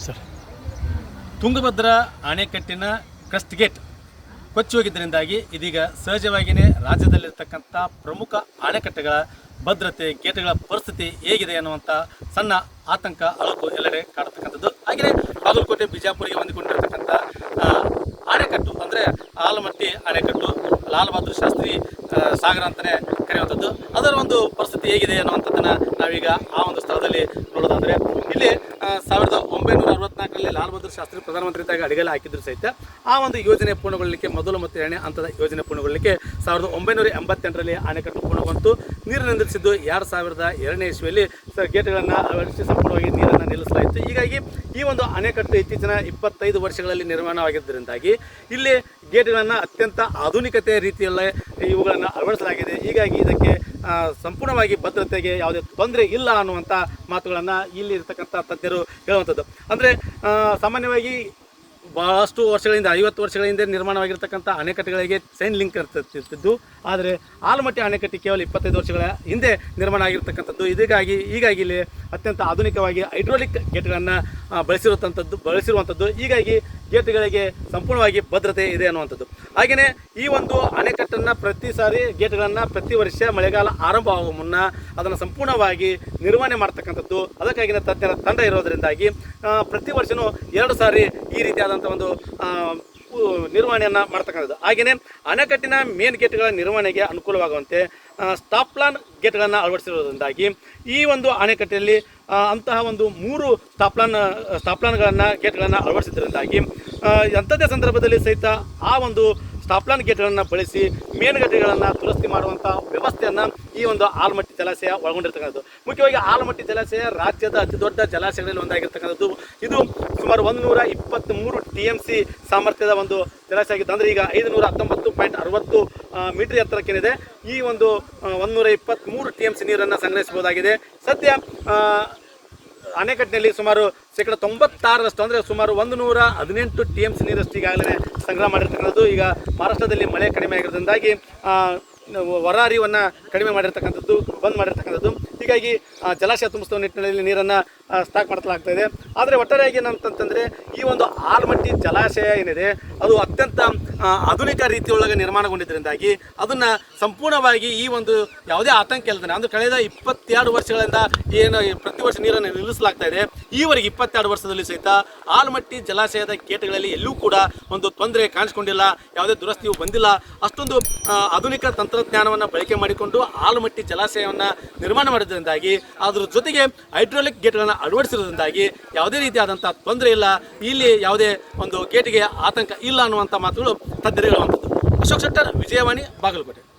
Sir Tungabhadra ಅಣೆಕಟ್ಟಿನ crust gate ಕೊಚ್ಚಿ ಹೋಗಿದ್ದರಿಂದಾಗಿ ಇದೀಗ ಸಹಜವಾಗಿಯೇ ರಾಜ್ಯದಲ್ಲಿರ್ತಕ್ಕಂಥ ಪ್ರಮುಖ ಅಣೆಕಟ್ಟೆಗಳ ಭದ್ರತೆ, ಗೇಟ್ಗಳ ಪರಿಸ್ಥಿತಿ ಹೇಗಿದೆ ಅನ್ನುವಂಥ ಸಣ್ಣ ಆತಂಕ, ಅಳುಕು ಎಲ್ಲೆಡೆ ಕಾಡತಕ್ಕಂಥದ್ದು ಹಾಗೆಯೇ ಬಾಗಲಕೋಟೆ, ಬಿಜಾಪುರಿಗೆ ಹೊಂದಿಕೊಂಡಿರ್ತಕ್ಕಂಥ ಅಣೆಕಟ್ಟು ಅಂದರೆ ಆಲಮಟ್ಟಿ ಅಣೆಕಟ್ಟು ಲಾಲ್ ಬಹದ್ದೂರ್ ಶಾಸ್ತ್ರಿ ಸಾಗರ ಅಂತಲೇ ಕರೆಯುವಂಥದ್ದು. ಅದರ ಒಂದು ಪರಿಸ್ಥಿತಿ ಹೇಗಿದೆ ಅನ್ನುವಂಥದ್ದನ್ನು ನಾವೀಗ ಆ ಒಂದು ಸ್ಥಳದಲ್ಲಿ ನೋಡೋದಾದರೆ, ಇಲ್ಲಿ ಸಾವಿರದ ಒಂಬೈನೂರ ಅರವತ್ನಾಲ್ಕರಲ್ಲಿ ಲಾಲ್ ಬಹದ್ದೂರ್ ಶಾಸ್ತ್ರಿ ಪ್ರಧಾನಮಂತ್ರಿ ಇದ್ದಾಗ ಅಡಿಗೆಲ್ಲ ಹಾಕಿದ್ರು ಸಹಿತ. ಆ ಒಂದು ಯೋಜನೆ ಪೂರ್ಣಗೊಳ್ಳಲಿಕ್ಕೆ ಮೊದಲು ಮತ್ತು ಎರಡನೇ ಹಂತದ ಯೋಜನೆ ಪೂರ್ಣಗೊಳ್ಳಲಿಕ್ಕೆ ಸಾವಿರದ ಒಂಬೈನೂರ ಎಂಬತ್ತೆಂಟರಲ್ಲಿ ಅಣೆಕಟ್ಟು ಪೂರ್ಣಗೊಂತು. ನೀರು ನಿಂದಿರಿಸಿದ್ದು ಎರಡು ಸಾವಿರದ ಎರಡನೇ ಇಸ್ವಿಯಲ್ಲಿ. ಗೇಟ್ಗಳನ್ನು ಅಳವಡಿಸಿ ಸಂಪೂರ್ಣವಾಗಿ ನೀರನ್ನು ನಿಲ್ಲಿಸಲಾಯಿತು. ಹೀಗಾಗಿ ಈ ಒಂದು ಅಣೆಕಟ್ಟು ಇತ್ತೀಚಿನ ಇಪ್ಪತ್ತೈದು ವರ್ಷಗಳಲ್ಲಿ ನಿರ್ಮಾಣವಾಗಿದ್ದರಿಂದಾಗಿ ಇಲ್ಲಿ ಗೇಟ್ಗಳನ್ನು ಅತ್ಯಂತ ಆಧುನಿಕತೆಯ ರೀತಿಯಲ್ಲೇ ಇವುಗಳನ್ನು ಅಳವಡಿಸಲಾಗಿದೆ. ಹೀಗಾಗಿ ಇದಕ್ಕೆ ಸಂಪೂರ್ಣವಾಗಿ ಭದ್ರತೆಗೆ ಯಾವುದೇ ತೊಂದರೆ ಇಲ್ಲ ಅನ್ನುವಂಥ ಮಾತುಗಳನ್ನು ಇಲ್ಲಿ ಇರ್ತಕ್ಕಂಥ ತಜ್ಞರು ಹೇಳುವಂಥದ್ದು. ಅಂದರೆ ಸಾಮಾನ್ಯವಾಗಿ ಬಹಳಷ್ಟು ವರ್ಷಗಳಿಂದ, ಐವತ್ತು ವರ್ಷಗಳ ಹಿಂದೆ ನಿರ್ಮಾಣವಾಗಿರ್ತಕ್ಕಂಥ ಅಣೆಕಟ್ಟೆಗಳಿಗೆ ಚೈನ್ ಲಿಂಕ್ ಇರ್ತಿರ್ತಿದ್ದು ಆದರೆ, ಆಲಮಟ್ಟಿ ಅಣೆಕಟ್ಟೆ ಕೇವಲ ಇಪ್ಪತ್ತೈದು ವರ್ಷಗಳ ಹಿಂದೆ ನಿರ್ಮಾಣ ಆಗಿರ್ತಕ್ಕಂಥದ್ದು. ಇದಕ್ಕಾಗಿ, ಹೀಗಾಗಿ ಇಲ್ಲಿ ಅತ್ಯಂತ ಆಧುನಿಕವಾಗಿ ಹೈಡ್ರೋಲಿಕ್ ಗೇಟ್ಗಳನ್ನು ಬಳಸಿರುವಂಥದ್ದು ಬಳಸಿರುವಂಥದ್ದು ಹೀಗಾಗಿ ಗೇಟ್ಗಳಿಗೆ ಸಂಪೂರ್ಣವಾಗಿ ಭದ್ರತೆ ಇದೆ ಅನ್ನುವಂಥದ್ದು. ಹಾಗೆಯೇ ಈ ಒಂದು ಅಣೆಕಟ್ಟನ್ನು ಪ್ರತಿ ಸಾರಿ ಗೇಟ್ಗಳನ್ನು ಪ್ರತಿ ವರ್ಷ ಮಳೆಗಾಲ ಆರಂಭವಾಗುವ ಮುನ್ನ ಅದನ್ನು ಸಂಪೂರ್ಣವಾಗಿ ನಿರ್ವಹಣೆ ಮಾಡ್ತಕ್ಕಂಥದ್ದು. ಅದಕ್ಕಾಗಿನ ತಜ್ಞರ ತಂಡ ಇರೋದರಿಂದಾಗಿ ಪ್ರತಿ ವರ್ಷನೂ ಎರಡು ಸಾರಿ ಈ ರೀತಿಯಾದಂಥ ಒಂದು ನಿರ್ವಹಣೆಯನ್ನು ಮಾಡ್ತಕ್ಕಂಥದ್ದು. ಹಾಗೆಯೇ ಅಣೆಕಟ್ಟಿನ ಮೇನ್ ಗೇಟ್ಗಳ ನಿರ್ವಹಣೆಗೆ ಅನುಕೂಲವಾಗುವಂತೆ ಸ್ಟಾಪ್ ಪ್ಲಾನ್ ಗೇಟ್ಗಳನ್ನು ಅಳವಡಿಸಿರುವುದರಿಂದಾಗಿ ಈ ಒಂದು ಅಣೆಕಟ್ಟೆಯಲ್ಲಿ ಅಂತಹ ಒಂದು ಮೂರು ಸ್ಟಾಪ್ಲಾನ್ ಸ್ಟಾಪ್ಲಾನ್ಗಳನ್ನು ಗೇಟ್ಗಳನ್ನು ಅಳವಡಿಸಿದ್ರಿಂದಾಗಿ ಎಂಥದ್ದೇ ಸಂದರ್ಭದಲ್ಲಿ ಸಹಿತ ಆ ಒಂದು ಸ್ಟಾಪ್ಲಾನ್ ಗೇಟ್ಗಳನ್ನು ಬಳಸಿ ಮೇನುಗಟ್ಟೆಗಳನ್ನು ದುರಸ್ತಿ ಮಾಡುವಂಥ ವ್ಯವಸ್ಥೆಯನ್ನು ಈ ಒಂದು ಆಲಮಟ್ಟಿ ಜಲಾಶಯ ಒಳಗೊಂಡಿರ್ತಕ್ಕಂಥದ್ದು. ಮುಖ್ಯವಾಗಿ ಆಲಮಟ್ಟಿ ಜಲಾಶಯ ರಾಜ್ಯದ ಅತಿ ದೊಡ್ಡ ಜಲಾಶಯಗಳಲ್ಲಿ ಒಂದಾಗಿರ್ತಕ್ಕಂಥದ್ದು. ಇದು ಸುಮಾರು ಒಂದು ನೂರ ಇಪ್ಪತ್ತ್ಮೂರು ಟಿ ಎಂ ಸಿ ಸಾಮರ್ಥ್ಯದ ಒಂದು ಜಲಾಶಯ ಆಗಿತ್ತು. ಅಂದರೆ ಈಗ ಐದು ನೂರ ಹತ್ತೊಂಬತ್ತು ಪಾಯಿಂಟ್ ಅರವತ್ತು ಮೀಟರ್ ಎತ್ತರಕ್ಕೇನಿದೆ. ಈ ಒಂದು ಒಂದು ನೂರ ಇಪ್ಪತ್ತ್ಮೂರು ಟಿ ಎಂ ಸಿ ನೀರನ್ನು ಸಂಗ್ರಹಿಸಬಹುದಾಗಿದೆ. ಸದ್ಯ ಅಣೆಕಟ್ಟಿನಲ್ಲಿ ಸುಮಾರು ಶೇಕಡ ತೊಂಬತ್ತಾರರಷ್ಟು, ಅಂದರೆ ಸುಮಾರು ಒಂದು ನೂರ ಹದಿನೆಂಟು ಟಿ ಎಂ ಸಿ ನೀರಷ್ಟು ಈಗಾಗಲೇ ಸಂಗ್ರಹ ಮಾಡಿರ್ತಕ್ಕಂಥದ್ದು. ಈಗ ಮಹಾರಾಷ್ಟ್ರದಲ್ಲಿ ಮಳೆ ಕಡಿಮೆ ಆಗಿರೋದ್ರಿಂದಾಗಿ ಹೊರ ಹರಿವನ್ನು ಕಡಿಮೆ ಮಾಡಿರ್ತಕ್ಕಂಥದ್ದು, ಬಂದ್ ಮಾಡಿರ್ತಕ್ಕಂಥದ್ದು. ಹೀಗಾಗಿ ಜಲಾಶಯ ತುಂಬಿಸುವ ನಿಟ್ಟಿನಲ್ಲಿ ನೀರನ್ನು ಸ್ಟಾಕ್ ಮಾಡಲಾಗ್ತಾ ಇದೆ. ಆದರೆ ಒಟ್ಟಾರೆಯಾಗಿ ಏನಂತಂತಂದರೆ, ಈ ಒಂದು ಆಲ್ಮಟ್ಟಿ ಜಲಾಶಯ ಏನಿದೆ, ಅದು ಅತ್ಯಂತ ಆಧುನಿಕ ರೀತಿಯೊಳಗೆ ನಿರ್ಮಾಣಗೊಂಡಿದ್ದರಿಂದಾಗಿ ಅದನ್ನು ಸಂಪೂರ್ಣವಾಗಿ ಈ ಒಂದು ಯಾವುದೇ ಆತಂಕ ಇಲ್ಲದೆ ಅಂದರೆ ಕಳೆದ ಇಪ್ಪತ್ತೆರಡು ವರ್ಷಗಳಿಂದ ಏನು ಪ್ರತಿ ವರ್ಷ ನೀರನ್ನು ನಿಲ್ಲಿಸಲಾಗ್ತಾ ಇದೆ. ಈವರೆಗೆ ಇಪ್ಪತ್ತೆರಡು ವರ್ಷದಲ್ಲಿ ಸಹಿತ ಆಲ್ಮಟ್ಟಿ ಜಲಾಶಯದ ಗೇಟ್ಗಳಲ್ಲಿ ಎಲ್ಲೂ ಕೂಡ ಒಂದು ತೊಂದರೆ ಕಾಣಿಸ್ಕೊಂಡಿಲ್ಲ, ಯಾವುದೇ ದುರಸ್ತಿಯು ಬಂದಿಲ್ಲ. ಅಷ್ಟೊಂದು ಆಧುನಿಕ ತಂತ್ರಜ್ಞಾನವನ್ನು ಬಳಕೆ ಮಾಡಿಕೊಂಡು ಆಲ್ಮಟ್ಟಿ ಜಲಾಶಯವನ್ನು ನಿರ್ಮಾಣ ಮಾಡಿದ್ರಿಂದಾಗಿ ಅದರ ಜೊತೆಗೆ ಹೈಡ್ರೋಲಿಕ್ ಗೇಟ್ಗಳನ್ನು ಅಳವಡಿಸಿರೋದ್ರಿಂದಾಗಿ ಯಾವುದೇ ರೀತಿಯಾದಂಥ ತೊಂದರೆ ಇಲ್ಲ. ಇಲ್ಲಿ ಯಾವುದೇ ಒಂದು ಗೇಟಿಗೆ ಆತಂಕ ಇಲ್ಲ ಅನ್ನುವಂಥ ಮಾತುಗಳು ತಜ್ಞರು ಹೇಳುವಂಥದ್ದು ಅಶೋಕ್ ಶೆಟ್ಟರ್, ವಿಜಯವಾಣಿ, ಬಾಗಲಕೋಟೆ.